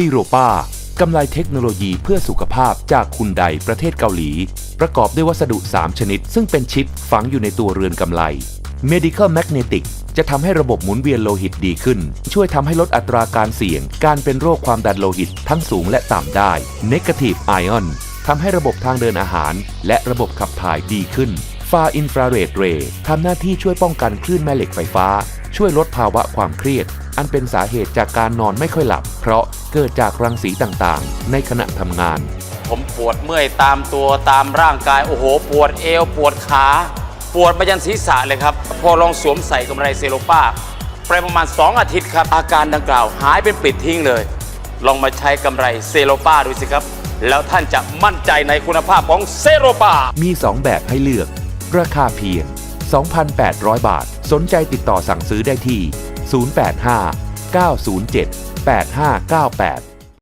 ซีโรปากำไลเทคโนโลยีเพื่อสุขภาพจากคุณไดประเทศเกาหลี ประกอบด้วยวัสดุ 3 ชนิด ซึ่งเป็นชิปฝังอยู่ในตัวเรือนกำไล Medical Magnetic จะทำให้ระบบหมุนเวียนโลหิตดีขึ้น ช่วยทำให้ลดอัตราการเสี่ยง การเป็นโรคความดันโลหิตทั้งสูงและต่ำได้ Negative Ion ทำให้ระบบทางเดินอาหาร และระบบขับถ่ายดีขึ้น Far Infrared Ray ทำหน้าที่ช่วยป้องกันคลื่นแม่เหล็กไฟฟ้า ช่วยลดภาวะความเครียด อันเป็นสาเหตุจากการนอนไม่ค่อยหลับ เพราะเกิดจากรังสีต่างๆ ในขณะทำงาน ผมปวดเมื่อยตามตัวตามร่างกาย โอ้โห ปวดเอว ปวดขา ปวดไปยันศีรษะเลยครับ พอลองสวมใส่กำไรเซโลป้าไปประมาณ 2 อาทิตย์ครับ อาการดังกล่าวหายเป็นปลิดทิ้งเลย ลองมาใช้กำไรเซโลป้าดูสิครับ แล้วท่านจะมั่นใจในคุณภาพของเซโลป้ามี 2 แบบให้เลือก ราคาเพียง 2,800 บาท สนใจติดต่อสั่งซื้อได้ที่ 085 907 8598